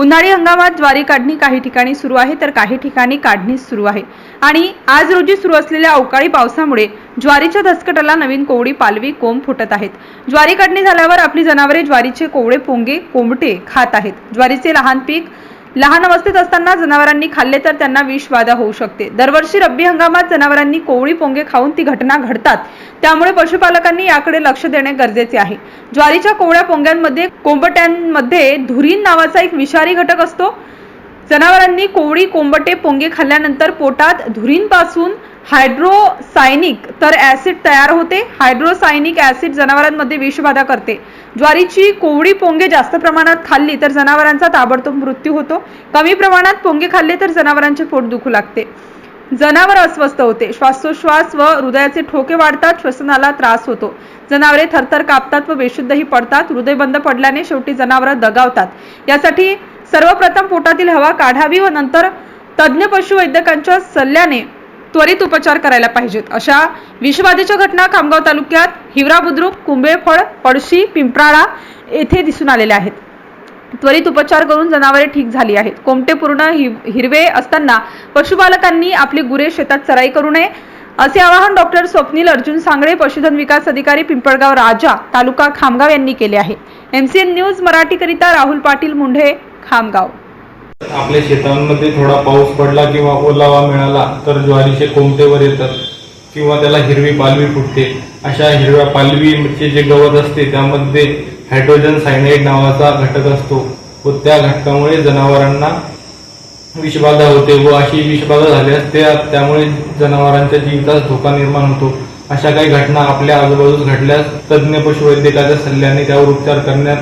उन्हाळी हंगामात ज्वारी काढणी काही ठिकाणी सुरू आहे तर काही ठिकाणी काढणी सुरू आहे. आणि आज रोजी सुरू असलेल्या अवकाळी पावसामुळे ज्वारीच्या धसकटाला नवीन कोवडी पालवी कोंब फुटत आहेत. ज्वारी काढणी झाल्यावर आपली जनावरे ज्वारीचे कोवळे पोंगे कोंबटे खात आहेत. ज्वारीचे लहान पीक लहान अवस्थेत असताना जनावरांनी खाल्ले तर त्यांना विषबाधा होऊ शकते. दरवर्षी रब्बी हंगामात जनावरांनी कोवळी पोंगे खाऊन ती घटना घडतात. त्यामुळे पशुपालकांनी याकडे लक्ष देणे गरजेचे आहे. ज्वारीच्या कोवळ्या पोंग्यांमध्ये कोंबट्यांमध्ये धुरीन नावाचा एक विषारी घटक असतो. जनावरांनी कोवळी कोंबटे पोंगे खाल्ल्यानंतर पोटात धुरींपासून हायड्रोसायनिक तर ऍसिड तयार होते. हायड्रोसायनिक ऍसिड जनावरांमध्ये विषबाधा करते. ज्वारीची कोवळी पोंगे जास्त प्रमाणात खाल्ली तर जनावरांचा ताबडतोब मृत्यू होतो. कमी प्रमाणात पोंगे खाल्ले तर जनावरांचे पोट दुखू लागते. जनावर अस्वस्थ होते. श्वासोश्वास व हृदयाचे ठोके वाढतात श्वसनाला त्रास होतो. जनावरे थरथर कापतात व बेशुद्धही पडतात. हृदय बंद पडल्याने शेवटी जनावरं दगावतात. यासाठी सर्वप्रथम पोटातील हवा काढावी व नंतर तज्ज्ञ पशुवैद्यकांच्या सल्ल्याने त्वरित उपचार करायला पाहिजेत. अशा विषबाधेच्या घटना खामगाव तालुक्यात हिवरा बुद्रुक कुंभेफळ पळशी पिंपराळा येथे दिसून आलेल्या आहेत. त्वरित उपचार करून जनावरे ठीक झाली आहेत. कोमटे पूर्ण हिरवे असताना पशुपालकांनी आपली गुरे शेतात चराई करू नये. असे आवाहन डॉक्टर स्वप्नील अर्जुन सांगळे पशुधन विकास अधिकारी पिंपळगाव राजा तालुका खामगाव यांनी केले आहे. एमसीएन न्यूज मराठीकरिता राहुल पाटील मुंढे खामगाव. आपल्या शेतांमध्ये थोडा पाऊस पडला किंवा ओलावा मिळाला तर ज्वारीचे कोमटेवर येतात किंवा त्याला हिरवी पालवी फुटते. अशा हिरव्या पालवीचे जे गवत असते त्यामध्ये हायड्रोजन सायनाईड नावाचा घटक असतो. व त्या घटकामुळे जनावरांना विषबाधा होते व अशी विषबाधा झाल्यास त्या त्यामुळे जनावरांच्या जीवितास धोका निर्माण होतो. अशा काही घटना आपल्या आजूबाजूस घडल्यास तज्ज्ञ पशुवैद्यकाच्या सल्ल्याने त्यावर उपचार करण्यात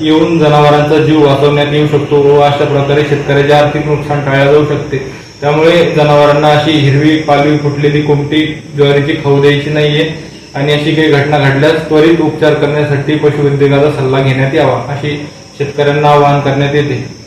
येऊन जनावरांचा जीव वाचवण्यात येऊ शकतो व अशा प्रकारे शेतकऱ्याचे आर्थिक नुकसान टाळले जाऊ शकते. त्यामुळे जनावरांना अशी हिरवी पालवी फुटलेली कोमटी ज्वारीची खाऊ द्यायची नाहीये. आणि अशी काही घटना घडल्यास त्वरित उपचार करण्यासाठी पशुवैद्यकाचा सल्ला घेण्यात यावा अशी शेतकऱ्यांना आवाहन करण्यात येते.